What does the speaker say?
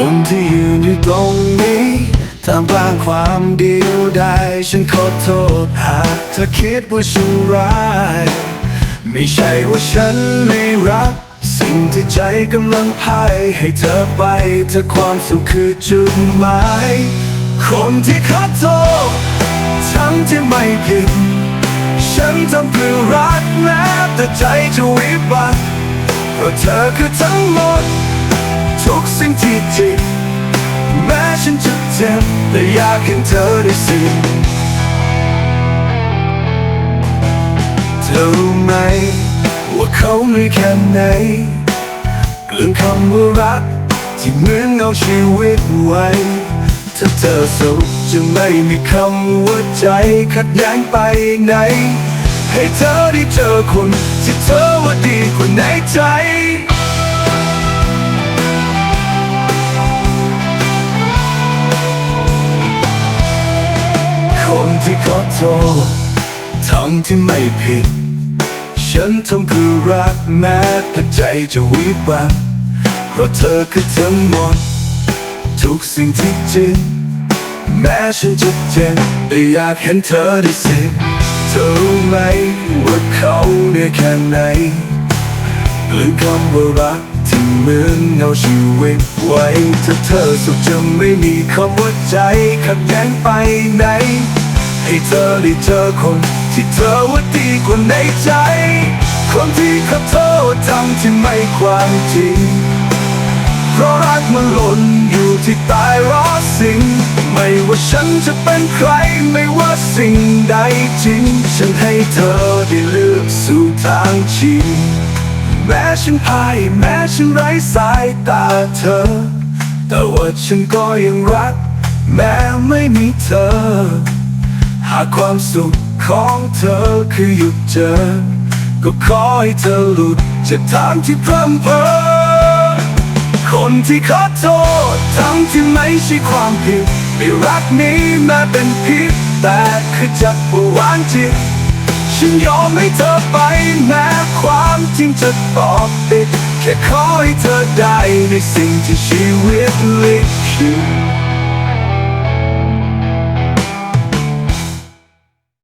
คนที่ยืนอยู่ตรงนี้ท่ามกลางความเดียวดายฉันขอโทษหากเธอคิดว่าฉันร้าย ไม่ใช่ว่าฉันไม่รัก สิ่งที่ใจกำลังพายให้เธอไปเธอความสุขคือจุดหมายคนที่ขอโทษทั้งที่ไม่ผิดฉันทำเพื่อรักแม้แต่ใจจะวิบัติเพราะเธอคือทั้งหมด ทุกสิ่งที่จิตแม้ฉันจะเจ็บแต่อยากเห็นเธอได้สิเธอรู้ไหม ว่าเขาเหนื่อยแค่ไหนเรื่องคำว่ารัก ที่เหมือนเอาชีวิตไว้ถ้าเธอสุขจะไม่มีคำว่าใจขัดแย้งไปไหน ให้เธอได้เจอคนที่เธอว่าดีกว่าในใจ ที่ขอโทษทั้งที่ไม่ผิด ฉันทำคือรักแม้แต่ใจจะวิบัติเพราะเธอคือทั้งหมด ทุกสิ่งที่จริง แม้ฉันจะเจ็บแต่อยากเห็นเธอได้สิเธอรู้ไหมว่าเขาเนื่ยแค่ไหนหรือคำว่ารักที่เหมือนเอาชีวิตไว้ถ้าเธอสุขจะไม่มีคำว่าใจขัดแย้งไปไหน เธอได้เจอคนที่เธอว่าดีกว่าในใจ คนที่ขอโทษทำที่ไม่ความจริง เพราะรักมันหล่นอยู่ที่ตายรอสิ่ง ไม่ว่าฉันจะเป็นใครไม่ว่าสิ่งใดจริง ฉันให้เธอได้เลือกสู่ทางชิงแม้ฉันพ่ายแม้ฉันไร้สายตาเธอ แต่ว่าฉันก็ยังรัก แม้ไม่มีเธอ หากความสุขของเธอคือหยุดเจอ ก็ขอให้เธอหลุดจากทางที่พร่ำเพ้อคนที่ขอโทษทั้งที่ไม่ใช่ความผิดไม่รักนี้แม้เป็นพิษแต่คือจักรวาลจิตฉันยอมให้เธอไปแม้ความจริงจะตอบติดแค่ขอให้เธอได้ในสิ่งที่ชีวิตลิขิต